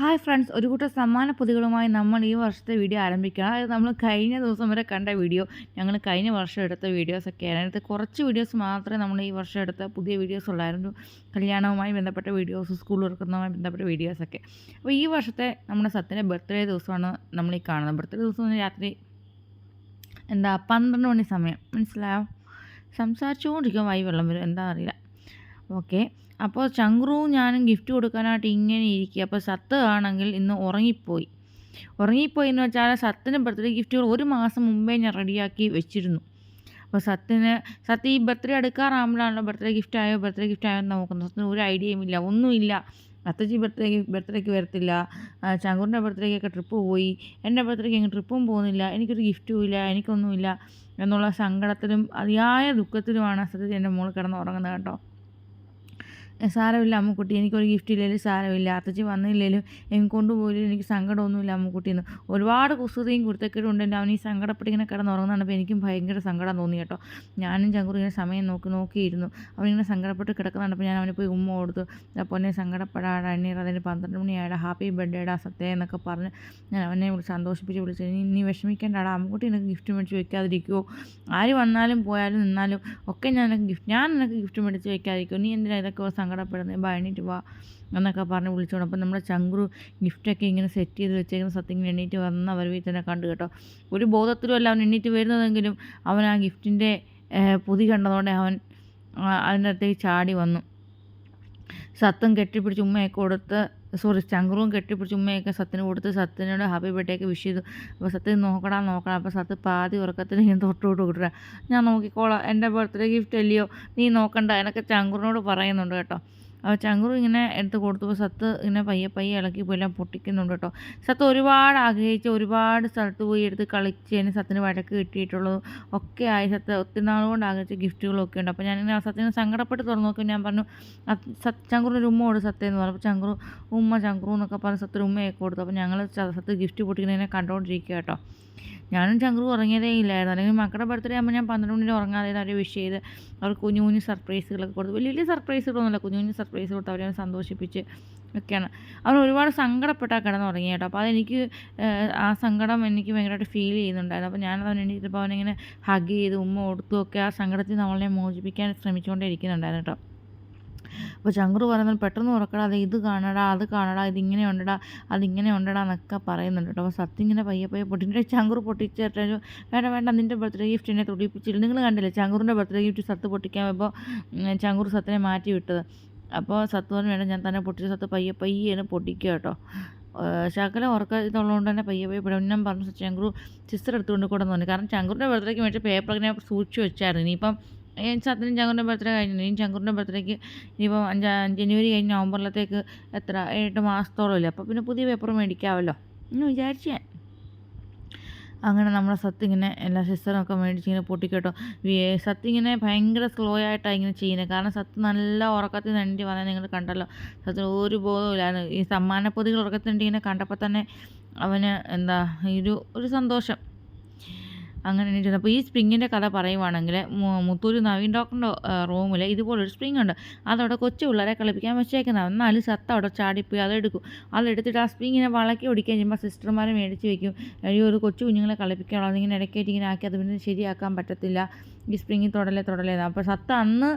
Hi friends ഒരു കൂട്ടം സമ്മാന പൊതികളുമായി നമ്മൾ ഈ വർഷത്തെ വീഡിയോ ആരംഭിക്കണം അതായത് നമ്മൾ കഴിഞ്ഞ ദിവസം വരെ കണ്ട വീഡിയോ ഞങ്ങൾ കഴിഞ്ഞ വർഷം എടുത്ത വീഡിയോസൊക്കെയാണ് അതിനകത്ത് കുറച്ച് വീഡിയോസ് മാത്രമേ നമ്മൾ ഈ വർഷം എടുത്ത പുതിയ വീഡിയോസ് ഉള്ളായിരുന്നു. കല്യാണവുമായി ബന്ധപ്പെട്ട വീഡിയോസ് സ്കൂൾ തുറക്കുന്നതുമായി ബന്ധപ്പെട്ട വീഡിയോസൊക്കെ അപ്പോൾ ഈ വർഷത്തെ നമ്മുടെ സത്യന്റെ ബർത്ത്ഡേ ദിവസമാണ് നമ്മൾ ഈ കാണുന്നത്. ബർത്ത്ഡേ ദിവസം രാത്രി എന്താ പന്ത്രണ്ട് മണി സമയം. മനസ്സിലായോ? സംസാരിച്ചുകൊണ്ടിരിക്കും വൈ വെള്ളം വരും. എന്താ അറിയില്ല. ഓക്കെ അപ്പോൾ ചങ്ക്രൂ ഞാനും ഗിഫ്റ്റ് കൊടുക്കാനായിട്ട് ഇങ്ങനെ ഇരിക്കുക. അപ്പോൾ സത്ത് ആണെങ്കിൽ ഇന്ന് ഉറങ്ങിപ്പോയി. ഉറങ്ങിപ്പോയി എന്ന് വെച്ചാൽ സത്തിന് ബർത്ത്ഡേ ഗിഫ്റ്റുകൾ ഒരു മാസം മുമ്പേ ഞാൻ റെഡിയാക്കി വെച്ചിരുന്നു. അപ്പോൾ സത്തിന് സത്ത് ഈ ബർത്ത്ഡേ എടുക്കാറാകുമ്പോഴാണല്ലോ ബർത്ത്ഡേ ഗിഫ്റ്റ് ആയോ ബർത്ത്ഡേ ഗിഫ്റ്റ് ആയോ എന്ന് നോക്കുന്നത്. സത്തിന് ഒരു ഐഡിയയും ഇല്ല ഒന്നുമില്ല. അത്തച്ചി ബർത്ത്ഡേക്ക് ബർത്ത്ഡേക്ക് വരത്തില്ല. ചങ്കൂറിന്റെ ബർത്ത്ഡേക്കൊക്കെ ട്രിപ്പ് പോയി. എന്റെ ബർത്ത്ഡേക്ക് എങ്ങനെ ട്രിപ്പും പോകുന്നില്ല. എനിക്കൊരു ഗിഫ്റ്റും ഇല്ല എനിക്കൊന്നുമില്ല എന്നുള്ള സങ്കടത്തിലും അതിയായ ദുഃഖത്തിലുമാണ് സത്യത്തിൽ എന്റെ മോൾ കിടന്ന് ഉറങ്ങുന്നത് കേട്ടോ. സാരമില്ല അമ്മുക്കുട്ടി. എനിക്കൊരു ഗിഫ്റ്റ് ഇല്ലെങ്കിലും സാരമില്ല. അത്തച്ചി വന്നില്ലെങ്കിലും എനിക്ക് കൊണ്ടുപോയില്ല എനിക്ക് സങ്കടമൊന്നുമില്ല അമ്മുക്കുട്ടിന്ന്. ഒരുപാട് കുസൃതിയും കുരുത്തക്കേടും ഉണ്ട് അവൻ ഈ സങ്കടപ്പെട്ട് ഇങ്ങനെ കിടന്നുറങ്ങുന്നതാണ് എനിക്കും ഭയങ്കര സങ്കടം തോന്നി കേട്ടോ. ഞാനും ചങ്കുറി ഇങ്ങനെ സമയം നോക്കി നോക്കിയിരുന്നു. അവനിങ്ങനെ സങ്കടപ്പെട്ട് കിടക്കുന്നുണ്ടപ്പോൾ ഞാൻ അവനെ പോയി ഉമ്മ കൊടുത്തു. അപ്പോൾ എന്നെ സങ്കടപ്പെടാടാ എന്നെ അതിന് പന്ത്രണ്ട് മണിയാടാ ഹാപ്പി ബർത്ത്ഡേടാ സത്യ എന്നൊക്കെ പറഞ്ഞ് ഞാൻ അവനെ സന്തോഷിപ്പിച്ച് വിളിച്ചു ഇനി ഇനി വിഷമിക്കേണ്ടടാ. അമ്മുക്കുട്ടി എനിക്ക് ഗിഫ്റ്റ് മേടിച്ച് വെക്കാതിരിക്കുമോ ആര് വന്നാലും പോയാലും നിന്നാലും ഒക്കെ ഞാൻ എനിക്ക് ഗിഫ്റ്റ് ഞാൻ നിനക്ക് ഗിഫ്റ്റ് മേടിച്ച് വെക്കാതിരിക്കുമോ നീ എന്തിനാ ഇതൊക്കെ സങ്കടപ്പെടുന്നത് ബാ വാ എന്നൊക്കെ പറഞ്ഞ് വിളിച്ചോണം അപ്പം നമ്മുടെ ചങ്കുറു ഗിഫ്റ്റൊക്കെ ഇങ്ങനെ സെറ്റ് ചെയ്ത് വെച്ചേക്കുന്ന സത്യം എണീറ്റ് വന്ന വരവിൽ തന്നെ കണ്ടു കേട്ടോ. ഒരു ബോധത്തിലും അല്ല അവൻ എണ്ണീറ്റ് വരുന്നതെങ്കിലും അവൻ ആ ഗിഫ്റ്റിന്റെ പുതി കണ്ടതോടെ അവൻ അതിന്റെ അടുത്തേക്ക് ചാടി വന്നു. സത്തും കെട്ടിപ്പിടിച്ച് ഉമ്മയൊക്കെ കൊടുത്ത് സോറി ചങ്കറും കെട്ടിപ്പിടിച്ച് ഉമ്മയൊക്കെ സത്തിന് കൊടുത്ത് സത്തിനോട് ഹാപ്പി ബർത്ത്ഡേക്ക് വിഷ് ചെയ്തു. അപ്പോൾ സത്യം നോക്കടാ നോക്കണം അപ്പോൾ സത്ത് പാതി ഉറക്കത്തിന് ഇങ്ങനെ തൊട്ടോട്ട് കൊടുക്കുക ഞാൻ നോക്കിക്കോളാം. എന്റെ ബർത്ത്ഡേ ഗിഫ്റ്റ് അല്ലയോ? നീ നോക്കണ്ട. എന്നൊക്കെ ചങ്കറിനോട് പറയുന്നുണ്ട് കേട്ടോ. അപ്പോൾ ചങ്കുറു ഇങ്ങനെ എടുത്ത് കൊടുത്തപ്പോൾ സത്ത് ഇങ്ങനെ പയ്യെ പയ്യെ ഇളക്കി പോയി. എല്ലാം പൊട്ടിക്കുന്നുണ്ട് കേട്ടോ. സത്ത് ഒരുപാട് ആഗ്രഹിച്ച് ഒരുപാട് സ്ഥലത്ത് പോയി എടുത്ത് കളിച്ചതിന് സത്തിന് വഴക്ക് കിട്ടിയിട്ടുള്ളതും ഒക്കെ ആയി. സത്ത് ഒത്തിരി നാളുകൊണ്ട് ആഗ്രഹിച്ച ഗിഫ്റ്റുകളൊക്കെ ഉണ്ട്. അപ്പോൾ ഞാനിങ്ങനെ സത്തിന് സങ്കടപ്പെട്ട് തുറന്നു നോക്കി. ഞാൻ പറഞ്ഞു സത്ത് ചങ്കുറിന്റെ ഉമ്മയോട് സത്യം എന്ന് പറഞ്ഞു. അപ്പോൾ ചങ്കുറു ഉമ്മ ചങ്കുറു എന്നൊക്കെ പറഞ്ഞ് സത്തിന് ഉമ്മയൊക്കെ കൊടുത്തു. അപ്പോൾ ഞങ്ങൾ സത്ത് ഗിഫ്റ്റ് പൊട്ടിക്കുന്നതിനെ കണ്ടുകൊണ്ടിരിക്കുക കേട്ടോ. ഞാനും ചങ്ക്രു ഉറങ്ങിയതേ ഇല്ലായിരുന്നു. അല്ലെങ്കിൽ മക്കളുടെ ബർത്ത്ഡേ ആകുമ്പോൾ ഞാൻ പന്ത്രണ്ട് മണിന് ഉറങ്ങാതെ അവരെ വിഷ് ചെയ്ത് അവർ കുഞ്ഞു കുഞ്ഞു സർപ്രൈസുകളൊക്കെ കൊടുത്തു. വലിയ വലിയ സർപ്രൈസുകളൊന്നുമില്ല കുഞ്ഞു കുഞ്ഞു സർപ്രൈസ് കൊടുത്ത് അവരെ സന്തോഷിപ്പിച്ച് ഒക്കെയാണ് അവൻ ഒരുപാട് സങ്കടപ്പെട്ടാണ് കിടന്നുറങ്ങി കേട്ടോ. അപ്പോൾ അതെനിക്ക് ആ സങ്കടം എനിക്ക് ഭയങ്കരമായിട്ട് ഫീൽ ചെയ്യുന്നുണ്ടായിരുന്നു. അപ്പോൾ ഞാനത് അവൻ എണീറ്റപ്പോൾ അവനിങ്ങനെ ഹഗ് ചെയ്ത് ഉമ്മ കൊടുത്തു ഒക്കെ ആ സങ്കടത്തിൽ നമ്മളെ മോചിപ്പിക്കാൻ ശ്രമിച്ചുകൊണ്ടേ ഇരിക്കുന്നുണ്ടായിരുന്നു കേട്ടോ. അപ്പോൾ ചങ്കുറ് പറയുന്നത് പെട്ടെന്ന് ഉറക്കടാ അത് ഇത് കാണടാ അത് കാണടാ ഇതിങ്ങനെ ഉണ്ടടാ അതിങ്ങനെ ഉണ്ടടാ എന്നൊക്കെ പറയുന്നുണ്ട് കേട്ടോ. അപ്പോൾ സത്യം ഇങ്ങനെ പയ്യെ പയ്യെ പൊട്ടിന്റെ ചങ്കുറ് പൊട്ടിച്ചിട്ട് വേണ്ട വേണ്ട നിന്റെ ബർത്ത്ഡേ ഗിഫ്റ്റ് എന്നെ തുടിപ്പിച്ചില്ല. നിങ്ങൾ കണ്ടില്ലേ ചങ്കുറിന്റെ ബർത്ത്ഡേ ഗിഫ്റ്റ് സത്ത് പൊട്ടിക്കാൻ ഇപ്പോൾ ചങ്കുറ് സത്തിനെ മാറ്റി വിട്ടത്. അപ്പോൾ സത്ത് പറഞ്ഞു വേണ്ട ഞാൻ തന്നെ പൊട്ടിച്ച സത്ത് പയ്യെ പയ്യെ പൊട്ടിക്കുക കേട്ടോ. ശകല ഉറക്ക ഇതുള്ളതുകൊണ്ട് തന്നെ പയ്യെ പയ്യെ പിടന്നം പറഞ്ഞു ചങ്കുറു സിസ്റ്റർ എടുത്തുകൊണ്ട് കൂടെ തോന്നി കാരണം ചങ്കുറിന്റെ ബർത്ത്ഡേക്ക് മേടിച്ച പേപ്പർ ഇങ്ങനെ സൂക്ഷിച്ച് വെച്ചായിരുന്നു. ഇനിയിപ്പം സത്യനും ചങ്കുറിന്റെ ബർത്ത്ഡേ കഴിഞ്ഞു ഇനി ചങ്കുറിന്റെ ബർത്ത്ഡേക്ക് ഇനിയിപ്പോൾ അഞ്ചാ ജനുവരി കഴിഞ്ഞ് നവംബറിലത്തേക്ക് എത്ര എട്ട് മാസത്തോളം ഇല്ല അപ്പോൾ പിന്നെ പുതിയ പേപ്പർ മേടിക്കാമല്ലോ. എന്ന് വിചാരിച്ചു ഞാൻ. അങ്ങനെ നമ്മളെ സത്ത് ഇങ്ങനെ എല്ലാ സിസ്റ്ററൊക്കെ മേടിച്ച് ഇങ്ങനെ പൊട്ടിക്കട്ടോ. സത്ത് ഇങ്ങനെ ഭയങ്കര സ്ലോ ആയിട്ടാണ് ഇങ്ങനെ ചെയ്യുന്നത്. കാരണം സത്ത് നല്ല ഉറക്കത്തിൽ നണ്ടി വന്നാൽ നിങ്ങൾ കണ്ടല്ലോ. സത്യം ഒരു ബോധമില്ലായിരുന്നു ഈ സമ്മാന പൊതികൾ ഉറക്കത്തിൽ ഇങ്ങനെ കണ്ടപ്പോൾ തന്നെ അവന് എന്താ ഒരു ഒരു സന്തോഷം. അങ്ങനെ എണീറ്റ് അപ്പോൾ ഈ സ്പ്രിങ്ങിന്റെ കഥ പറയുവാണെങ്കിൽ മുത്തൂര് നവീൻ ഡോക്ടറിന്റെ റൂമിൽ ഇതുപോലൊരു സ്പ്രിങ് ഉണ്ട് അതവിടെ കൊച്ചു പിള്ളേരെ കളിപ്പിക്കാൻ വെച്ചേക്കുന്നത്. എന്നാലും സത്ത അവിടെ ചാടിപ്പോയി അതെടുക്കും അതെടുത്തിട്ട് ആ സ്പ്രിങ്ങിനെ വളക്കി ഒടിക്കാൻ ചെയ്യുമ്പോൾ സിസ്റ്റർമാർ മേടിച്ച് വെക്കും. അയ്യോ ഒരു കൊച്ചു കുഞ്ഞുങ്ങളെ കളിപ്പിക്കാനുള്ളത് ഇങ്ങനെ ഇടയ്ക്കായിട്ട് ഇങ്ങനെ ആക്കി അത് പിന്നെ ശരിയാക്കാൻ പറ്റത്തില്ല. ഈ സ്പ്രിങ്ങിൽ തൊടലേ തുടലേതാ അപ്പോൾ സത്ത അന്ന്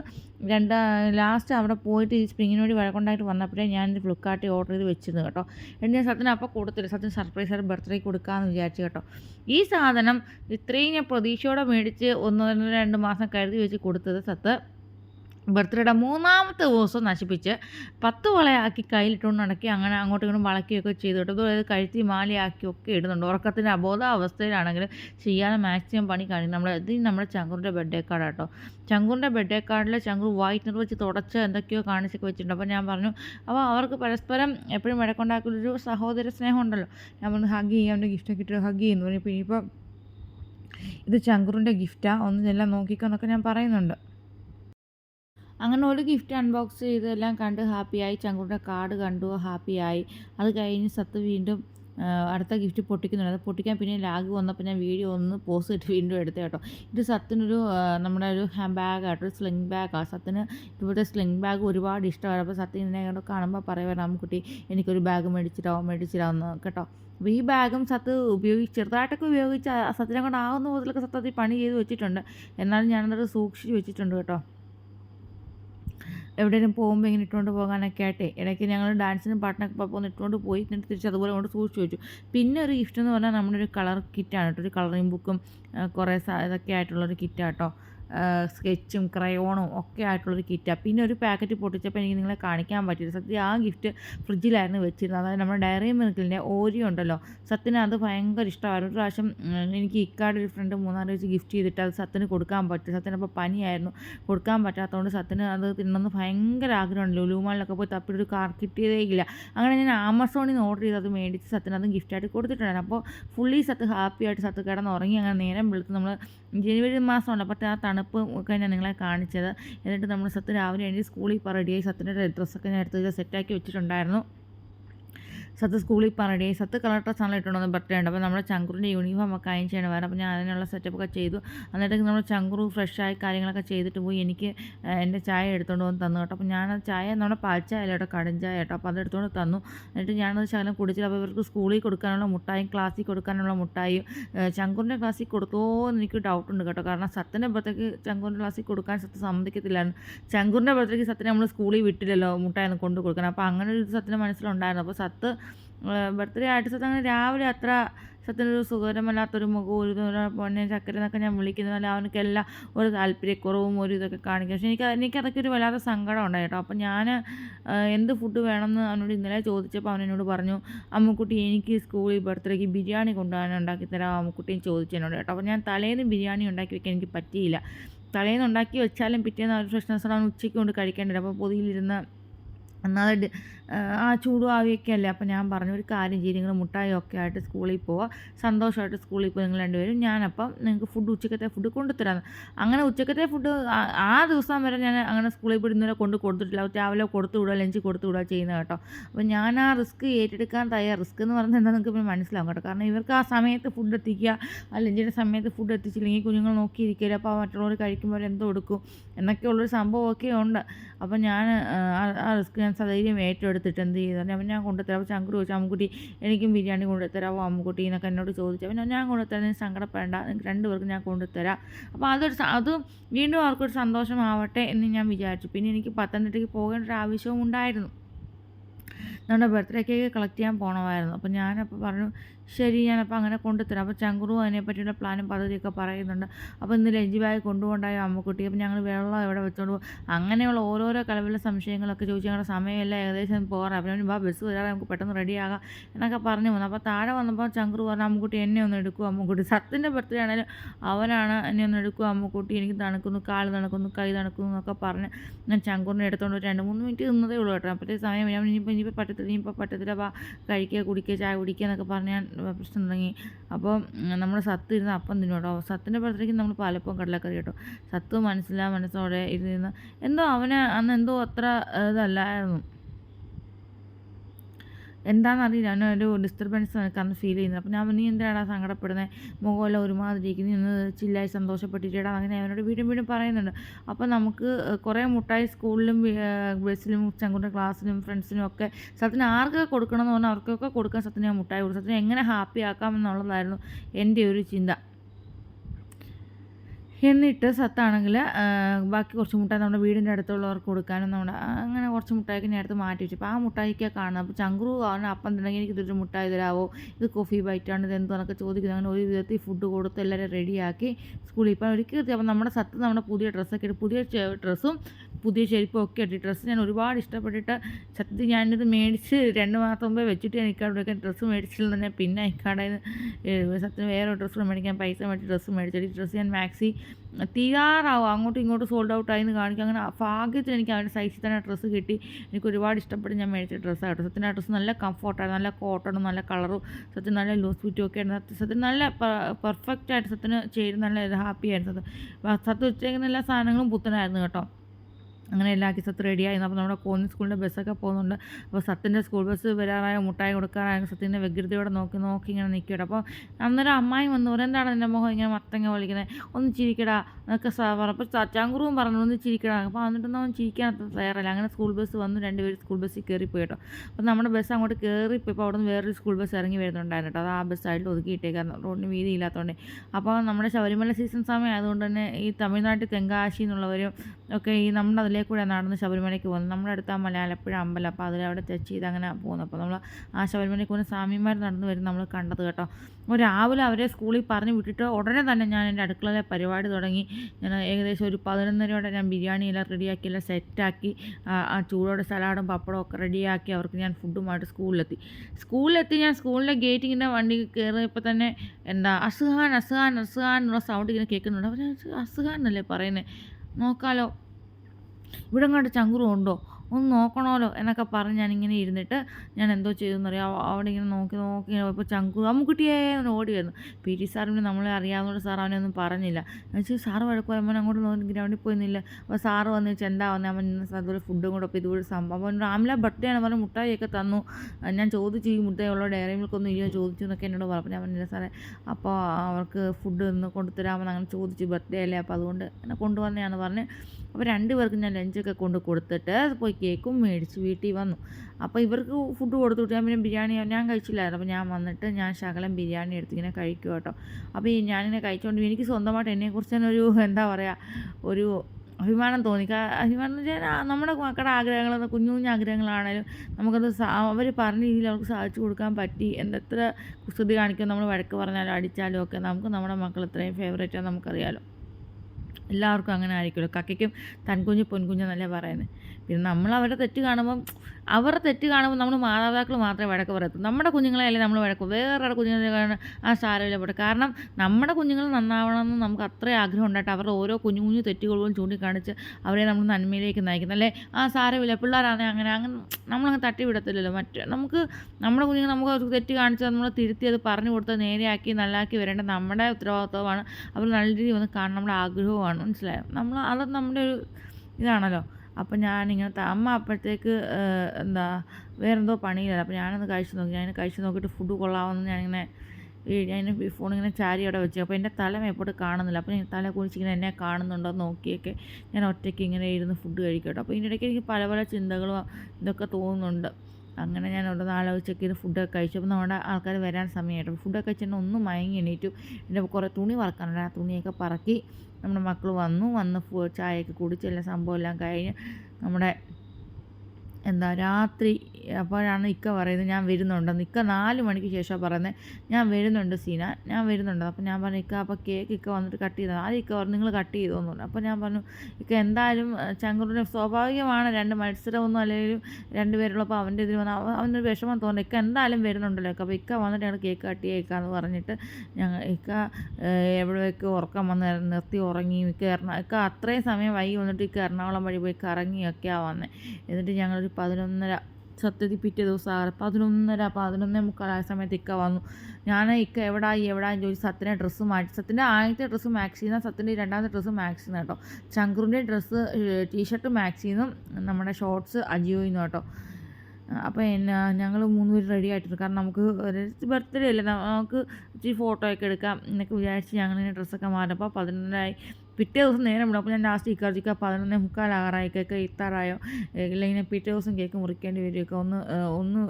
രണ്ട് ലാസ്റ്റ് അവിടെ പോയിട്ട് ഈ സ്പ്രിങ്ങിനോട് വഴക്കുണ്ടായിട്ട് വന്നപ്പോഴേ ഞാൻ ഫ്ലിപ്കാർട്ടിൽ ഓർഡർ ചെയ്ത് വെച്ചിരുന്നു കേട്ടോ. എന്നിട്ട് ഞാൻ സത്യന് അപ്പോൾ കൊടുത്തില്ല. സത്യൻ സർപ്രൈസ് ആയിട്ട് ബർത്ത്ഡേ കൊടുക്കാമെന്ന് വിചാരിച്ചു കേട്ടോ. ഈ സാധനം ഇത്രയും ഞാൻ പ്രതീക്ഷയോടെ മേടിച്ച് ഒന്ന് രണ്ട് മാസം കരുതി വെച്ച് കൊടുത്തത് സത്ത് ബർത്ത്ഡേയുടെ മൂന്നാമത്തെ ദിവസം നശിപ്പിച്ച് പത്ത് വളയാക്കി കയ്യിലിട്ടുകൊണ്ട് നടക്കി അങ്ങനെ അങ്ങോട്ടും ഇങ്ങോട്ടും വളക്കുകയൊക്കെ ചെയ്തിട്ട് അതായത് കഴുത്തി മാലയാക്കി ഒക്കെ ഇടുന്നുണ്ട്. ഉറക്കത്തിന്റെ അബോധാവസ്ഥയിലാണെങ്കിൽ ചെയ്യാതെ മാക്സിമം പണി കാണിക്കും നമ്മൾ ഇത് നമ്മുടെ ചങ്കൂറിന്റെ ബർത്ത്ഡേ കാർഡ് കേട്ടോ ചങ്കൂറിന്റെ ബർത്ത്ഡേ കാർഡിൽ ചങ്കൂർ വൈറ്റ്നർ വെച്ച് തുടച്ച് എന്തൊക്കെയോ കാണിച്ചൊക്കെ വെച്ചിട്ടുണ്ട്. അപ്പോൾ ഞാൻ പറഞ്ഞു അപ്പോൾ അവർക്ക് പരസ്പരം എപ്പോഴും വഴക്കുണ്ടാക്കുന്നൊരു സഹോദര സ്നേഹം ഉണ്ടല്ലോ. ഞാൻ പറഞ്ഞു ഹഗ് ചെയ്യാം അവന്റെ ഗിഫ്റ്റൊക്കെ ഇട്ട് ഹഗ് ചെയ്യുന്നു. ഇപ്പോൾ ഇനിയിപ്പോൾ ഇത് ചങ്കൂറിന്റെ ഗിഫ്റ്റാണ് ഒന്ന് എല്ലാം നോക്കിക്കോ എന്നൊക്കെ ഞാൻ പറയുന്നുണ്ട്. അങ്ങനെ ഒരു ഗിഫ്റ്റ് അൺബോക്സ് ചെയ്തെല്ലാം കണ്ട് ഹാപ്പിയായി ചങ്കുറിന്റെ കാർഡ് കണ്ടു ഹാപ്പിയായി അത് കഴിഞ്ഞ് സത്ത് വീണ്ടും അടുത്ത ഗിഫ്റ്റ് പൊട്ടിക്കുന്നുണ്ട്. അത് പൊട്ടിക്കാൻ പിന്നെ ലാഗ് വന്നപ്പോൾ ഞാൻ വീഡിയോ ഒന്ന് പോസ് ഇട്ട് വീണ്ടും എടുത്തു കേട്ടോ. ഇത് സത്തിനൊരു നമ്മുടെ ഒരു ഹാൻഡ് ബാഗ് ആട്ടോ ഒരു സ്ലിംഗ് ബാഗാണ് സത്തിന് ഇതുപോലത്തെ സ്ലിംഗ് ബാഗ് ഒരുപാട് ഇഷ്ടമാണ്. അപ്പോൾ സത്യം ഇതിനെ കാണുമ്പോൾ പറയുക നമുക്കുട്ടി എനിക്കൊരു ബാഗ് മേടിച്ചിട്ടാവും മേടിച്ചിട്ടാവുന്ന കേട്ടോ. അപ്പോൾ ഈ ബാഗും സത്ത് ഉപയോഗിച്ച് ചെറുതായിട്ടൊക്കെ ഉപയോഗിച്ച് സത്തിനെ കൊണ്ടാവുന്ന മുതലൊക്കെ സത്യത്തിൽ പണി ചെയ്ത് വെച്ചിട്ടുണ്ട്. എന്നാലും ഞാനത് സൂക്ഷിച്ച് വെച്ചിട്ടുണ്ട് കേട്ടോ. എവിടെയെങ്കിലും പോകുമ്പോൾ ഇങ്ങനെ ഇട്ടുകൊണ്ട് പോകാനൊക്കെ ആയിട്ടേ. ഇടയ്ക്ക് ഞങ്ങൾ ഡാൻസിനും പാട്ടിനൊക്കെ പോകുമ്പോൾ ഇട്ടുകൊണ്ട് പോയി. എന്നിട്ട് തിരിച്ച് അതുപോലെ കൊണ്ട് സൂക്ഷിച്ച് വെച്ചു. പിന്നെ ഒരു ഗിഫ്റ്റ് എന്ന് പറഞ്ഞാൽ നമ്മുടെ ഒരു കളർ കിറ്റാണ് കേട്ടോ. ഒരു കളറിംഗ് ബുക്കും കുറേ ഇതൊക്കെ ആയിട്ടുള്ളൊരു കിറ്റാട്ടോ സ്കെച്ചും ക്രയോണും ഒക്കെ ആയിട്ടുള്ളൊരു കിറ്റാണ് പിന്നെ ഒരു പാക്കറ്റ് പൊട്ടിച്ചപ്പോൾ എനിക്ക് നിങ്ങളെ കാണിക്കാൻ പറ്റില്ല സത്യം ആ ഗിഫ്റ്റ് ഫ്രിഡ്ജിലായിരുന്നു വെച്ചിരുന്നത്. അതായത് നമ്മുടെ ഡയറി മിൽക്കിന്റെ ഓരിയോ ഉണ്ടല്ലോ. സത്യന് അത് ഭയങ്കര ഇഷ്ടമായിരുന്നു. ഒരു പ്രാവശ്യം എനിക്ക് ഇക്കാട് ഒരു ഫ്രണ്ട് മൂന്നാൽ വെച്ച് ഗിഫ്റ്റ് ചെയ്തിട്ട് അത് സത്യന് കൊടുക്കാൻ പറ്റും. സത്യനപ്പോൾ പനിയായിരുന്നു. കൊടുക്കാൻ പറ്റാത്തതുകൊണ്ട് സത്യന് അത് തിന്നണമെന്ന് ഭയങ്കര ആഗ്രഹമുണ്ട്. ലുലുമാളിലൊക്കെ പോയി തപ്പിട്ടൊരു കാർ കിട്ടിയതേ ഇല്ല. അങ്ങനെ ഞാൻ ആമസോണിൽ നിന്ന് ഓർഡർ ചെയ്ത് അത് മേടിച്ച് സത്യന് അതും ഗിഫ്റ്റായിട്ട് കൊടുത്തിട്ടുണ്ടായിരുന്നു. അപ്പോൾ ഫുള്ളി സത്ത് ഹാപ്പിയായിട്ട് സത്ത് കിടന്ന് ഉറങ്ങി അങ്ങനെ നേരം വെളുത്ത് നമ്മൾ ജനുവരി മാസമുണ്ട് അപ്പോൾ ആ തണുപ്പ് ഒക്കെ ഞാൻ നിങ്ങളെ കാണിച്ചത്. എന്നിട്ട് നമ്മൾ സത്യം രാവിലെ എഴുതി സ്കൂളിൽ ഇപ്പോൾ റെഡിയായി. സത്തിന്റെ ഡ്രസ്സൊക്കെ ഞാൻ എടുത്ത് സെറ്റാക്കി വെച്ചിട്ടുണ്ടായിരുന്നു. സത്ത് സ്കൂളിൽ പറഞ്ഞേ സത്ത് കളർ ഡ്രസ്സാണ് ഇട്ടുണ്ടെന്ന് ബർത്ത്ഡേ ഉണ്ട് അപ്പോൾ നമ്മുടെ ചങ്കുറിന്റെ യൂണിഫോം ഒക്കെ അയൻ വേറെ അപ്പോൾ ഞാൻ അതിനുള്ള സെറ്റപ്പ് ഒക്കെ ചെയ്തു. എന്നിട്ട് നമ്മൾ ചങ്കുറു ഫ്രഷായി കാര്യങ്ങളൊക്കെ ചെയ്തിട്ട് പോയി. എനിക്ക് എന്റെ ചായ എടുത്തുകൊണ്ട് വന്ന് തന്നു കേട്ടോ. അപ്പോൾ ഞാൻ ചായ നമ്മുടെ പാൽച്ചായ കേട്ടോ കടഞ്ചായ ചായ കേട്ടോ. അപ്പോൾ അതെടുത്തുകൊണ്ട് തന്നു. എന്നിട്ട് ഞാനത് ശകലം കുടിച്ചിട്ട് അപ്പോൾ ഇവർക്ക് സ്കൂളിൽ കൊടുക്കാനുള്ള മുട്ടായും ക്ലാസ്സിൽ കൊടുക്കാനുള്ള മുട്ടായും ചങ്കുറിന്റെ ക്ലാസ്സിൽ കൊടുത്തോ എന്ന് എനിക്ക് ഡൗട്ട് ഉണ്ട് കേട്ടോ. കാരണം സത്തിന്റെ ബർത്ത്ഡേക്ക് ചങ്കുറിന്റെ ക്ലാസ്സിൽ കൊടുക്കാൻ സത്യം സമ്മതിക്കത്തില്ലായിരുന്നു. ചങ്കുറിന്റെ ബർത്ത്ഡേക്ക് സത്യനെ നമ്മൾ സ്കൂളിൽ വിട്ടില്ലല്ലോ മുട്ടായി കൊണ്ട് കൊടുക്കണം അപ്പോൾ അങ്ങനെ ഒരു സത്തിന്റെ മനസ്സിലുണ്ടായിരുന്നു. അപ്പോൾ സത്ത് ബർത്ത്ഡേ ആയിട്ട് സത്യം അങ്ങനെ രാവിലെ അത്ര സത്യം ഒരു സുഖകരമല്ലാത്തൊരു മുഖവും ഒരു പൊന്നെ ചക്കര എന്നൊക്കെ ഞാൻ വിളിക്കുന്നതല്ല അവനക്കെല്ലാം ഒരു താല്പര്യക്കുറവും ഒരു ഇതൊക്കെ കാണിക്കും. പക്ഷേ എനിക്ക് എനിക്കതൊക്കെ ഒരു വല്ലാത്ത സങ്കടം ഉണ്ടായി കേട്ടോ. അപ്പോൾ ഞാൻ എന്ത് ഫുഡ് വേണമെന്ന് അവനോട് ഇന്നലെ ചോദിച്ചപ്പോൾ അവൻ എന്നോട് പറഞ്ഞു അമ്മക്കുട്ടി എനിക്ക് സ്കൂളിൽ ബർത്ത്ഡേക്ക് ബിരിയാണി കൊണ്ടുപോകാൻ ഉണ്ടാക്കി തരാം അമ്മുക്കുട്ടിയും ചോദിച്ചു എന്നോട് കേട്ടോ. അപ്പോൾ ഞാൻ തലേന്ന് ബിരിയാണി ഉണ്ടാക്കി വെക്കാൻ എനിക്ക് പറ്റിയില്ല. തലേന്ന് ഉണ്ടാക്കി വെച്ചാലും പിറ്റേന്ന് ഒരു അവൻ ഉച്ചയ്ക്ക് കൊണ്ട് കഴിക്കേണ്ടത്. അപ്പോൾ പൊതിയിലിരുന്ന് എന്നാൽ ആ ചൂടും ആവിയൊക്കെ അല്ലേ? അപ്പോൾ ഞാൻ പറഞ്ഞു ഒരു കാര്യം ചെയ്യും നിങ്ങൾ മുട്ടായി ഒക്കെ ആയിട്ട് സ്കൂളിൽ പോവുക സന്തോഷമായിട്ട് സ്കൂളിൽ പോയി നിങ്ങൾ രണ്ടുപേരും ഞാനപ്പം നിങ്ങൾക്ക് ഫുഡ് ഉച്ചക്കത്തെ ഫുഡ് കൊണ്ടുതരാം അങ്ങനെ ഉച്ചക്കത്തെ ഫുഡ് ആ ദിവസം വരെ ഞാൻ അങ്ങനെ സ്കൂളിൽ പോയി ഇന്നലെ കൊണ്ട് കൊടുത്തിട്ടില്ല. രാവിലെ കൊടുത്തു വിടുക ലഞ്ച് കൊടുത്തു വിടുക ചെയ്യുന്നത് കേട്ടോ. അപ്പോൾ ഞാൻ ആ റിസ്ക് ഏറ്റെടുക്കാൻ തയ്യാർ റിസ്ക് എന്ന് പറഞ്ഞാൽ എന്താ നിങ്ങൾക്ക് മനസ്സിലാവും കേട്ടോ. കാരണം ഇവർക്ക് ആ സമയത്ത് ഫുഡ് എത്തിക്കുക ആ ലഞ്ചിന്റെ സമയത്ത് ഫുഡ് എത്തിച്ചില്ലെങ്കിൽ കുഞ്ഞുങ്ങൾ നോക്കിയിരിക്കില്ല. അപ്പോൾ മറ്റുള്ളവർ കഴിക്കുമ്പോൾ എന്തോ എടുക്കും. എന്നൊക്കെയുള്ളൊരു സംഭവമൊക്കെ ഉണ്ട്. അപ്പോൾ ഞാൻ ആ റിസ്ക് ഞാൻ സധൈര്യം ഏറ്റെടുത്തിട്ട് എന്ത് ചെയ്തു? അവൻ ഞാൻ കൊണ്ടുത്തരാം. അപ്പോൾ അങ്കു ചോദിച്ചു അമ്മുക്കുട്ടി എനിക്കും ബിരിയാണി കൊണ്ടുത്തരാമോ അമ്മുക്കുട്ടി എന്നൊക്കെ എന്നോട് ചോദിച്ചു. അവൻ ഞാൻ കൊണ്ടുത്തരാം കൊണ്ടുതരാം സങ്കടപ്പെടേണ്ട. രണ്ടുപേർക്കും ഞാൻ കൊണ്ടുത്തരാം. അപ്പോൾ അതൊരു അത് വീണ്ടും അവർക്കൊരു സന്തോഷമാവട്ടെ എന്ന് ഞാൻ വിചാരിച്ചു. പിന്നെ എനിക്ക് പത്തനംതിട്ടയ്ക്ക് പോകേണ്ട ഒരു ആവശ്യവും ഉണ്ടായിരുന്നു. നമ്മുടെ ബർത്ത്ഡേ കേക്ക് കളക്ട് ചെയ്യാൻ പോകണമായിരുന്നു അപ്പോൾ ഞാനപ്പോൾ പറഞ്ഞു ശരി ഞാനപ്പോൾ അങ്ങനെ കൊണ്ടുത്തരാം. അപ്പോൾ ചങ്കുറും അതിനെ പറ്റിയുള്ള പ്ലാനും പദ്ധതിയൊക്കെ പറയുന്നുണ്ട്. അപ്പോൾ ഇന്ന് ലഞ്ച് ബാഗ് കൊണ്ടുപോകണ്ടായോ അമ്മക്കുട്ടി അപ്പോൾ ഞങ്ങൾ വെള്ളം എവിടെ വെച്ചുകൊണ്ട് പോകും അങ്ങനെയുള്ള ഓരോരോ കലവിലെ സംശയങ്ങളൊക്കെ ചോദിച്ച് ഞങ്ങളുടെ സമയമെല്ലാം ഏകദേശം പോകാറ് അപ്പോൾ ബാ ബസ് വരാതെ നമുക്ക് പെട്ടെന്ന് റെഡിയാകാം എന്നൊക്കെ പറഞ്ഞു വന്നു. അപ്പോൾ താഴെ വന്നപ്പോൾ ചങ്കുറു പറഞ്ഞു അമ്മക്കുട്ടി എന്നെ ഒന്ന് എടുക്കും അമ്മക്കുട്ടി. സത്യന്റെ ബർത്ത്ഡേ ആണെങ്കിലും അവനാണ് എന്നെ ഒന്ന് എടുക്കും അമ്മക്കുട്ടി എനിക്ക് തണുക്കുന്നു കാൽ തണുക്കുന്നു കൈ തണുക്കുന്നു എന്നൊക്കെ പറഞ്ഞ് ഞാൻ ചങ്കുറിനെ എടുത്തുകൊണ്ട് രണ്ട് മൂന്ന് മിനിറ്റ് നിന്നതേ ഉള്ളൂ കേട്ടോ. അപ്പോഴത്തെ സമയം ഞാൻ ഇനിയിപ്പോൾ ഇനിയിപ്പോൾ പറ്റത്തില്ല. ഇപ്പോൾ പറ്റത്തില്ല കഴിക്കുക കുടിക്കുക ചായ കുടിക്കുക എന്നൊക്കെ പറഞ്ഞാൽ പ്രശ്നം തുടങ്ങി. അപ്പോൾ നമ്മൾ സത്ത് ഇരുന്ന് അപ്പം തിന്നു കേട്ടോ. സത്തിന്റെ പുറത്തേക്ക് നമ്മൾ പാലപ്പം കടലക്കറി കേട്ടോ. സത്ത് മനസ്സിലാ മനസ്സോടെ ഇരുന്ന് എന്തോ അവന് അന്ന് എന്തോ അത്ര ഇതല്ലായിരുന്നു. എന്താണെന്നറിയില്ല അവനൊരു ഡിസ്റ്റർബൻസ് കാരണം ഫീൽ ചെയ്യുന്നത് അപ്പോൾ ഞാൻ നീ എന്തിനാടാ സങ്കടപ്പെടുന്നത് മുഖമല്ല ഒരുമാതിരി ഇരിക്കുന്നു ഇന്ന് ചില്ലായി സന്തോഷപ്പെട്ടിട്ടാണ് അങ്ങനെ അവനോട് വീണ്ടും വീണ്ടും പറയുന്നുണ്ട്. അപ്പോൾ നമുക്ക് കുറേ മുട്ടായി സ്കൂളിലും ബസ്സിലും ചങ്കുട്ട ക്ലാസ്സിലും ഫ്രണ്ട്സിനും ഒക്കെ സത്യത്തിന് ആർക്കൊക്കെ കൊടുക്കണമെന്ന് പറഞ്ഞാൽ അവർക്കൊക്കെ കൊടുക്കാൻ സത്യത്തിന് ഞാൻ മുട്ടായി കൊടുക്കും. സത്യത്തിന് എങ്ങനെ ഹാപ്പി ആക്കാമെന്നുള്ളതായിരുന്നു എന്റെ ഒരു ചിന്ത. എന്നിട്ട് സത്താണെങ്കിൽ ബാക്കി കുറച്ച് മുട്ടായി നമ്മുടെ വീടിന്റെ അടുത്തുള്ളവർക്ക് കൊടുക്കാനും നമ്മുടെ അങ്ങനെ കുറച്ച് മുട്ടായിക്ക് ഞാൻ അടുത്ത് മാറ്റി വെച്ചു. അപ്പോൾ ആ മുട്ടായിക്കാണ് കാണുന്നത്. അപ്പോൾ ചങ്കുറു കാണുന്ന അപ്പം തന്നെ എനിക്ക് ഇതൊരു മുട്ടായി തരാവോ? ഇത് കോഫി ബൈറ്റാണ് ഇത് എന്തോന്നൊക്കെ ചോദിക്കുന്നത് അങ്ങനെ ഒരു വിധത്തിൽ ഫുഡ് കൊടുത്ത് എല്ലാവരും റെഡിയാക്കി സ്കൂളിൽ ഇപ്പോൾ ഒരിക്കൽ അപ്പോൾ നമ്മുടെ സത്ത് നമ്മുടെ പുതിയ ഡ്രസ്സൊക്കെ ഇട്ട് പുതിയ ഡ്രസ്സും പുതിയ ചെരുപ്പും ഒക്കെ ഇട്ട് ഡ്രസ്സ് ഞാൻ ഒരുപാട് ഇഷ്ടപ്പെട്ടിട്ട് സത്യത്തിൽ ഞാനിത് മേടിച്ച് രണ്ട് മാസം മുമ്പേ വെച്ചിട്ട് ഞാൻ ഇക്കാടെ ഡ്രസ്സ് മേടിച്ചില്ല തന്നെ പിന്നെ ഇക്കാടെ സത്യം വേറെ ഡ്രസ്സ് മേടിക്കാൻ പൈസ മേടിച്ച് ഡ്രസ്സ് മേടിച്ചിട്ട് ഡ്രസ്സ് ഞാൻ മാക്സി തീരാറാവും. അങ്ങോട്ടും ഇങ്ങോട്ടും സോൾഡ് ഔട്ട് ആയി എന്ന് കാണിക്കും. അങ്ങനെ ഭാഗ്യത്തിന് എനിക്ക് അവന്റെ സൈസിൽ തന്നെ ഡ്രസ്സ് കിട്ടി. എനിക്ക് ഒരുപാട് ഇഷ്ടപ്പെട്ട് ഞാൻ മേടിച്ച ഡ്രസ്സാണ് സത്യത്തിന്റെ ഡ്രസ്സ് നല്ല കംഫർട്ടായിരുന്നു നല്ല കോട്ടണും നല്ല കളറും സത്യം നല്ല ലൂസ് ഫിറ്റും ഒക്കെ ആയിരുന്നു. സത്യം നല്ല പെർഫെക്റ്റ് ആയിട്ട് സത്യത്തിന് ചേരുന്ന നല്ല ഹാപ്പി ആയിരുന്നു. സത്യം വെച്ചേക്കുന്ന എല്ലാ സാധനങ്ങളും പുത്തനായിരുന്നു കേട്ടോ. അങ്ങനെ എല്ലാ ആക്കിസത്ത് റെഡിയായിരുന്നു അപ്പോൾ നമ്മുടെ കോന്നി സ്കൂളിന്റെ ബസ്സൊക്കെ പോകുന്നുണ്ട്. അപ്പോൾ സത്തിന്റെ സ്കൂൾ ബസ് വരാറായ മുട്ടായി കൊടുക്കാറായ സത്തിന്റെ വ്യഗ്രതയോടെ നോക്കി നോക്കി ഇങ്ങനെ നിൽക്കട്ടെ അപ്പോൾ അന്നേരം അമ്മായി വന്ന് പറയും എന്താണ് എന്റെ മുഖം ഇങ്ങനെ മത്തങ്ങ വിളിക്കുന്നത് ഒന്ന് ചിരിക്കടാ എന്നൊക്കെ അപ്പോൾ ചാങ്കുറുവും പറഞ്ഞു ഒന്ന് ചിരിക്കടാ. അപ്പോൾ എന്നിട്ടൊന്നും അവൻ ചിരിക്കാൻ തയ്യാറല്ല. അങ്ങനെ സ്കൂൾ ബസ് വന്നു രണ്ടുപേരും സ്കൂൾ ബസ്സിൽ കയറിപ്പോയി കേട്ടോ. അപ്പോൾ നമ്മുടെ ബസ് അങ്ങോട്ട് കയറിപ്പോയപ്പോൾ അവിടെ നിന്ന് വേറൊരു സ്കൂൾ ബസ് ഇറങ്ങി വരുന്നുണ്ടായിരുന്നു അത് ആ ബസ് സൈഡിൽ ഒതുക്കിയിട്ടേക്കായിരുന്നു റോഡിന് വീതി ഇല്ലാത്തതുകൊണ്ട്. അപ്പോൾ നമ്മുടെ ശബരിമല സീസൺ സമയം ആയതുകൊണ്ട് തന്നെ ഈ തമിഴ്നാട്ടിൽ തെങ്കാശി എന്നുള്ളവരും ഒക്കെ ഈ നമ്മുടെ അതിലേക്ക് കൂടെ നടന്ന് ശബരിമലയ്ക്ക് പോകുന്നത്. നമ്മുടെ അടുത്ത് ആ മലയാളപ്പുഴ അമ്പലം അപ്പോൾ അവിടെ ടച്ച് ചെയ്ത് അങ്ങനെ പോകുന്നത്. അപ്പോൾ നമ്മൾ ആ ശബരിമലയ്ക്ക് പോകുന്ന സ്വാമിമാർ നടന്നു വരും നമ്മൾ കണ്ടത് കേട്ടോ. അപ്പോൾ രാവിലെ അവരെ സ്കൂളിൽ പറഞ്ഞ് വിട്ടിട്ട് ഉടനെ തന്നെ ഞാൻ എന്റെ അടുക്കളയിലെ പരിപാടി തുടങ്ങി. ഞാൻ ഏകദേശം ഒരു പതിനൊന്നരയോടെ ഞാൻ ബിരിയാണി എല്ലാം റെഡിയാക്കി എല്ലാം സെറ്റാക്കി ആ ചൂടോടെ സലാഡും പപ്പടവും ഒക്കെ റെഡിയാക്കി അവർക്ക് ഞാൻ ഫുഡുമായിട്ട് സ്കൂളിലെത്തി. സ്കൂളിലെത്തി ഞാൻ സ്കൂളിലെ ഗേറ്റിങ്ങിന്റെ വണ്ടി കയറിയപ്പോൾ തന്നെ എന്താ അസുഹാൻ അസുഹാൻ അസുഹാൻ എന്നുള്ള സൗണ്ട് ഇങ്ങനെ കേൾക്കുന്നുണ്ട്. അവർ അസുഹാൻ എന്നല്ലേ പറയുന്നത്. നോക്കാലോ. ഇവിടെ കണ്ട് ഉണ്ടോ ഒന്ന് നോക്കണമല്ലോ എന്നൊക്കെ പറഞ്ഞ് ഞാനിങ്ങനെ ഇരുന്നിട്ട് ഞാൻ എന്തോ ചെയ്തെന്നറിയാം അവിടെ ഇങ്ങനെ നോക്കി നോക്കി പോയപ്പോൾ ചങ്കു അമ്മുക്കുട്ടിയേ ഓടി വരുന്നു പി. ടി. സാറിന് നമ്മളെ അറിയാവുന്നതുകൊണ്ട് സാർ അവനെ ഒന്നും പറഞ്ഞില്ല. എന്നുവെച്ചാൽ സാറ് വഴക്ക് അങ്ങോട്ട് നോക്കി ഗ്രൗണ്ടിൽ പോയി നിന്നില്ല അപ്പോൾ സാറ് വന്ന് വെച്ചാൽ എന്താ വന്നത് അവൻ അതുപോലെ ഫുഡും കൂടെ അപ്പോൾ ഇതുപോലെ സംഭവം. അവൻ രാമിലെ ബർത്ത്ഡേ ആണ്. പറഞ്ഞ് മുട്ടായിയൊക്കെ തന്നു. ഞാൻ ചോദിച്ചു ഈ മുട്ടയുള്ള ഡയറി മിൽക്കൊന്നും ഇല്ലയോ? ചോദിച്ചു എന്നൊക്കെ എന്നോട് പറഞ്ഞു. ഞാൻ പറഞ്ഞില്ല സാറേ. അപ്പോൾ അവർക്ക് ഫുഡ് ഒന്ന് കൊണ്ടുതരാമെന്ന് അങ്ങനെ ചോദിച്ചു ബർത്ത്ഡേ അല്ലേ? അപ്പോൾ അതുകൊണ്ട് എന്നെ കൊണ്ടുവന്നതാണ് പറഞ്ഞ് അപ്പോൾ രണ്ട് പേർക്കും ഞാൻ ലഞ്ചൊക്കെ കൊണ്ട് കൊടുത്തിട്ട് പോയി കേക്കും മേടിച്ച് വീട്ടിൽ വന്നു. അപ്പോൾ ഇവർക്ക് ഫുഡ് കൊടുത്തു ഞാൻ പിന്നെ ബിരിയാണി ഞാൻ കഴിച്ചില്ലായിരുന്നു. അപ്പോൾ ഞാൻ വന്നിട്ട് ഞാൻ ശകലം ബിരിയാണി എടുത്ത് ഇങ്ങനെ കഴിക്കും കേട്ടോ. അപ്പോൾ ഈ ഞാനിങ്ങനെ കഴിച്ചുകൊണ്ട് എനിക്ക് സ്വന്തമായിട്ട് എന്നെക്കുറിച്ച് തന്നെ ഒരു എന്താ പറയുക ഒരു അഭിമാനം തോന്നി. അഭിമാനം എന്ന് വെച്ചാൽ നമ്മുടെ മക്കളുടെ ആഗ്രഹങ്ങൾ കുഞ്ഞു കുഞ്ഞു ആഗ്രഹങ്ങളാണേലും നമുക്കത് അവർ പറഞ്ഞ രീതിയിൽ അവർക്ക് സാധിച്ചു കൊടുക്കാൻ പറ്റി. എന്തെത്ര കുസൃതി കാണിക്കും നമ്മൾ വഴക്ക് പറഞ്ഞാലും അടിച്ചാലും ഒക്കെ നമുക്ക് നമ്മുടെ മക്കൾ ഇത്രയും ഫേവറേറ്റാണ് നമുക്കറിയാലോ. എല്ലാവർക്കും അങ്ങനെ ആയിരിക്കുമല്ലോ. കക്കയ്ക്കും തൻകുഞ്ഞ് പൊൻകുഞ്ഞെന്നല്ലേ പറയുന്നത്. പിന്നെ നമ്മൾ അവരുടെ തെറ്റ് കാണുമ്പം അവരുടെ തെറ്റ് കാണുമ്പോൾ നമ്മൾ മാതാപിതാക്കൾ മാത്രമേ വഴക്ക് പറയത്തു നമ്മുടെ കുഞ്ഞുങ്ങളെ അല്ലേ നമ്മൾ വഴക്കും വേറെ കുഞ്ഞുങ്ങളെ കാണാൻ ആ സാരമില്ല പോട്ടെ. കാരണം നമ്മുടെ കുഞ്ഞുങ്ങൾ നന്നാവണമെന്ന് നമുക്ക് അത്രയും ആഗ്രഹം ഉണ്ടായിട്ട് അവരുടെ ഓരോ കുഞ്ഞു കുഞ്ഞു തെറ്റുകളും ചൂണ്ടിക്കാണിച്ച് അവരെ നമ്മൾ നന്മയിലേക്ക് നയിക്കുന്നത്. അല്ലേ? ആ സാരമില്ല പിള്ളേരാണെങ്കിൽ അങ്ങനെ അങ്ങനെ നമ്മളങ്ങ് തട്ടി വിടത്തില്ലല്ലോ. മറ്റ് നമുക്ക് നമ്മുടെ കുഞ്ഞുങ്ങൾ നമുക്ക് തെറ്റ് കാണിച്ച് നമ്മൾ തിരുത്തി അത് പറഞ്ഞു കൊടുത്ത് നേരെയാക്കി നല്ലാക്കി വരേണ്ട നമ്മുടെ ഉത്തരവാദിത്വമാണ്. അവർ നല്ല രീതിയിൽ വന്ന് കാണാൻ നമ്മുടെ ആഗ്രഹമാണ് മനസ്സിലായോ? നമ്മൾ അത് നമ്മുടെ ഒരു ഇതാണല്ലോ. അപ്പോൾ ഞാനിങ്ങനെ അമ്മ അപ്പോഴത്തേക്ക് എന്താ വേറെന്തോ പണിയില്ല അപ്പോൾ ഞാനൊന്ന് കഴിച്ചു നോക്കി. ഞാൻ കഴിച്ചു നോക്കിയിട്ട് ഫുഡ് കൊള്ളാമെന്ന് ഞാനിങ്ങനെ ഞാൻ ഇങ്ങനെ ചാരി അവിടെ വെച്ചു. അപ്പോൾ എന്റെ തല മേപ്പോട്ട് കാണുന്നില്ല. അപ്പോൾ ഞാൻ തല കുളിച്ചിങ്ങനെ എന്നെ കാണുന്നുണ്ടോ നോക്കിയൊക്കെ ഞാൻ ഒറ്റയ്ക്ക് ഇങ്ങനെ ഇരുന്ന് ഫുഡ് കഴിക്കട്ടോ അപ്പോൾ ഇതിനിടയ്ക്ക് എനിക്ക് പല പല ചിന്തകളും ഇതൊക്കെ തോന്നുന്നുണ്ട്. അങ്ങനെ ഞാൻ ഉള്ളത് ആലോചിച്ചൊക്കെ ഇത് ഫുഡൊക്കെ കഴിച്ചു. അപ്പോൾ നമ്മുടെ ആൾക്കാർ വരാൻ സമയമായിട്ട് ഫുഡൊക്കെ കഴിച്ചിട്ട് ഒന്നും മയങ്ങി എണീറ്റു. എന്റെ കുറേ തുണി പറക്കാനുണ്ട് ആ തുണിയൊക്കെ പറക്കി നമ്മുടെ മക്കൾ വന്നു. വന്ന് ചായയൊക്കെ കുടിച്ച് എല്ലാം സംഭവം എല്ലാം കഴിഞ്ഞ് നമ്മുടെ എന്താ രാത്രി അപ്പോഴാണ് ഇക്ക പറയുന്നത് ഞാൻ വരുന്നുണ്ടെന്ന് ഇക്ക നാല് മണിക്ക് ശേഷമാണ് പറയുന്നത് ഞാൻ വരുന്നുണ്ട് സീന ഞാൻ വരുന്നുണ്ട്. അപ്പോൾ ഞാൻ പറഞ്ഞു ഇക്ക അപ്പോൾ കേക്ക് ഇക്ക വന്നിട്ട് കട്ട് ചെയ്തത്. ആദ്യം ഇക്ക പറഞ്ഞു നിങ്ങൾ കട്ട് ചെയ്തു പറഞ്ഞു. അപ്പോൾ ഞാൻ പറഞ്ഞു ഇക്ക എന്തായാലും ചങ്കുറിന് സ്വാഭാവികമാണ് രണ്ട് മത്സരമൊന്നും അല്ലെങ്കിൽ രണ്ട് പേരുള്ളപ്പോൾ അവന്റെ ഇതിൽ വന്ന് അവനൊരു വിഷമം തോന്നുന്നു. ഇക്ക എന്തായാലും വരുന്നുണ്ടല്ലോ. ഇക്ക അപ്പോൾ ഇക്ക വന്നിട്ട് ഞങ്ങൾ കേക്ക് കട്ട് ചെയ്യാന്ന് പറഞ്ഞിട്ട് ഞങ്ങൾ ഇക്ക എവിടെയൊക്കെ ഉറക്കം വന്ന് നിർത്തി ഉറങ്ങി ഇക്ക എറണാ ഇക്ക അത്രയും സമയം വൈകി വന്നിട്ട് ഇക്ക എറണാകുളം വഴി പോയി കറങ്ങിയൊക്കെയാണ് വന്നത് എന്നിട്ട് ഞങ്ങളൊരു പതിനൊന്നര സത്യത്തിൽ പിറ്റേ ദിവസം പതിനൊന്നര പതിനൊന്നേ മുക്കാൽ ആ സമയത്ത് ഇക്ക വന്നു. ഞാൻ ഇക്ക എവിടായി എവിടായി ചോദിച്ചു സത്തിന്റെ ഡ്രസ്സ് മാറ്റി. സത്തിന്റെ ആദ്യത്തെ ഡ്രസ്സ് മാക്സിന്ന് സത്തിന്റെ രണ്ടാമത്തെ ഡ്രസ്സ് മാക്സിന്ന് കേട്ടോ. ചങ്കുറിന്റെ ഡ്രസ്സ് ടീഷർട്ട് മാക്സിന്നും നമ്മുടെ ഷോർട്സ് അജിയോയിന്നും കേട്ടോ. അപ്പോൾ എന്നാ ഞങ്ങൾ മൂന്ന് പേര് റെഡി ആയിട്ടുണ്ട്. കാരണം നമുക്ക് ഒരു ബർത്ത്ഡേ അല്ലേ? നമുക്ക് ഇച്ചിരി ഫോട്ടോ ഒക്കെ എടുക്കാം. എന്നൊക്കെ വിചാരിച്ച് ഞങ്ങളിങ്ങനെ ഡ്രസ്സൊക്കെ മാറപ്പോൾ പതിനൊന്നരായി പിറ്റേ ദിവസം നേരം വിടും. അപ്പോൾ ഞാൻ ലാസ്റ്റ് ഇക്കാർജിക്ക പതിനൊന്നേ മുക്കാലാകാറായി കേക്ക് ഇത്താറായോ? ഇല്ലെങ്കിൽ പിറ്റേ ദിവസം കേക്ക് മുറിക്കേണ്ടി വരുമൊക്കെ ഒന്ന് ഒന്ന്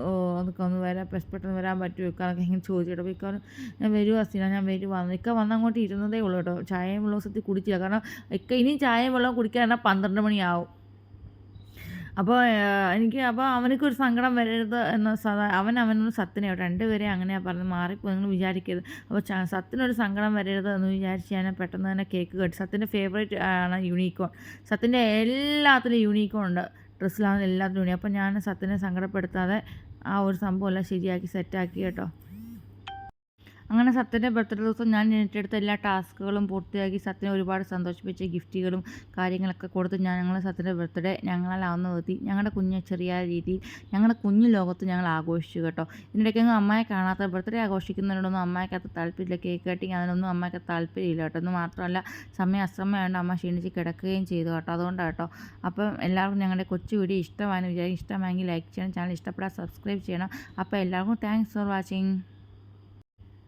അതൊക്കെ ഒന്ന് വരാൻ പെട്ടെന്ന് വരാൻ പറ്റുമോ? എന്നൊക്കെ ഇങ്ങനെ ചോദിച്ചിട്ട് അപ്പോൾ ഇക്കാർ ഞാൻ വരുവാ സ്ഥിരം ഞാൻ വരുവാന്ന് ഇക്ക വന്ന് അങ്ങോട്ട് ഇരുന്നതേ ഉള്ളൂ കേട്ടോ. ചായയും വെള്ളവും സത്യം കുടിച്ചില്ല. കാരണം ഇക്ക ഇനിയും ചായയും വെള്ളവും കുടിക്കാൻ പന്ത്രണ്ട് മണിയാവും. അപ്പോൾ എനിക്ക് അപ്പോൾ അവനക്കൊരു സങ്കടം വരരുത് എന്ന് സദാ അവൻ അവനൊരു സത്തിനെ രണ്ടുപേരെ അങ്ങനെയാണ് പറഞ്ഞ് മാറിപ്പോ നിങ്ങൾ വിചാരിക്കരുത്. അപ്പോൾ സത്തിനൊരു സങ്കടം വരരുത് എന്ന് വിചാരിച്ച് ഞാൻ പെട്ടെന്ന് തന്നെ കേക്ക് കേട്ടു സത്തിന്റെ ഫേവറേറ്റ് ആണ് യൂണിക്കോൺ. സത്തിന്റെ എല്ലാത്തിലും യൂണിക്കോൺ ഉണ്ട്. ഡ്രസ്സിലാണ് എല്ലാത്തിലും യൂണി അപ്പോൾ ഞാൻ സത്തിനെ സങ്കടപ്പെടുത്താതെ ആ ഒരു സംഭവം എല്ലാം ശരിയാക്കി സെറ്റാക്കി കേട്ടോ. അങ്ങനെ സത്യന്റെ ബർത്ത്ഡേ ദിവസം ഞാൻ ഏറ്റെടുത്ത എല്ലാ ടാസ്കുകളും പൂർത്തിയാക്കി സത്യനെ ഒരുപാട് സന്തോഷിപ്പിച്ച ഗിഫ്റ്റുകളും കാര്യങ്ങളൊക്കെ കൊടുത്ത് ഞാൻ ഞങ്ങൾ സത്യന്റെ ബർത്ത്ഡേ ഞങ്ങളാവുന്ന വിധത്തിൽ ഞങ്ങളുടെ കുഞ്ഞ് ചെറിയ രീതിയിൽ ഞങ്ങളുടെ കുഞ്ഞു ലോകത്ത് ഞങ്ങൾ ആഘോഷിച്ചു കേട്ടോ. ഇതിനിടയ്ക്കൊന്നും അമ്മയെ കാണാത്ത ബർത്ത്ഡേ ആഘോഷിക്കുന്നതിനോടൊന്നും അമ്മയ്ക്കകത്ത് താല്പര്യമില്ല. കേക്ക് കട്ടിങ് അതിനൊന്നും അമ്മയ്ക്ക് താല്പര്യമില്ല കേട്ടോ. എന്ന് മാത്രമല്ല സമയം അസമയമായതുകൊണ്ട് അമ്മ ക്ഷീണിച്ച് കിടക്കുകയും ചെയ്തു കേട്ടോ. അതുകൊണ്ടാണ് കേട്ടോ. അപ്പം എല്ലാവർക്കും ഞങ്ങളുടെ കൊച്ചു വീഡിയോ ഇഷ്ടമായെന്ന് വിചാരിക്കും ഇഷ്ടമായെങ്കിൽ ലൈക്ക് ചെയ്യണം. ചാനൽ ഇഷ്ടപ്പെടാൻ സബ്സ്ക്രൈബ് ചെയ്യണം. അപ്പോൾ എല്ലാവർക്കും താങ്ക്സ് ഫോർ വാച്ചിങ്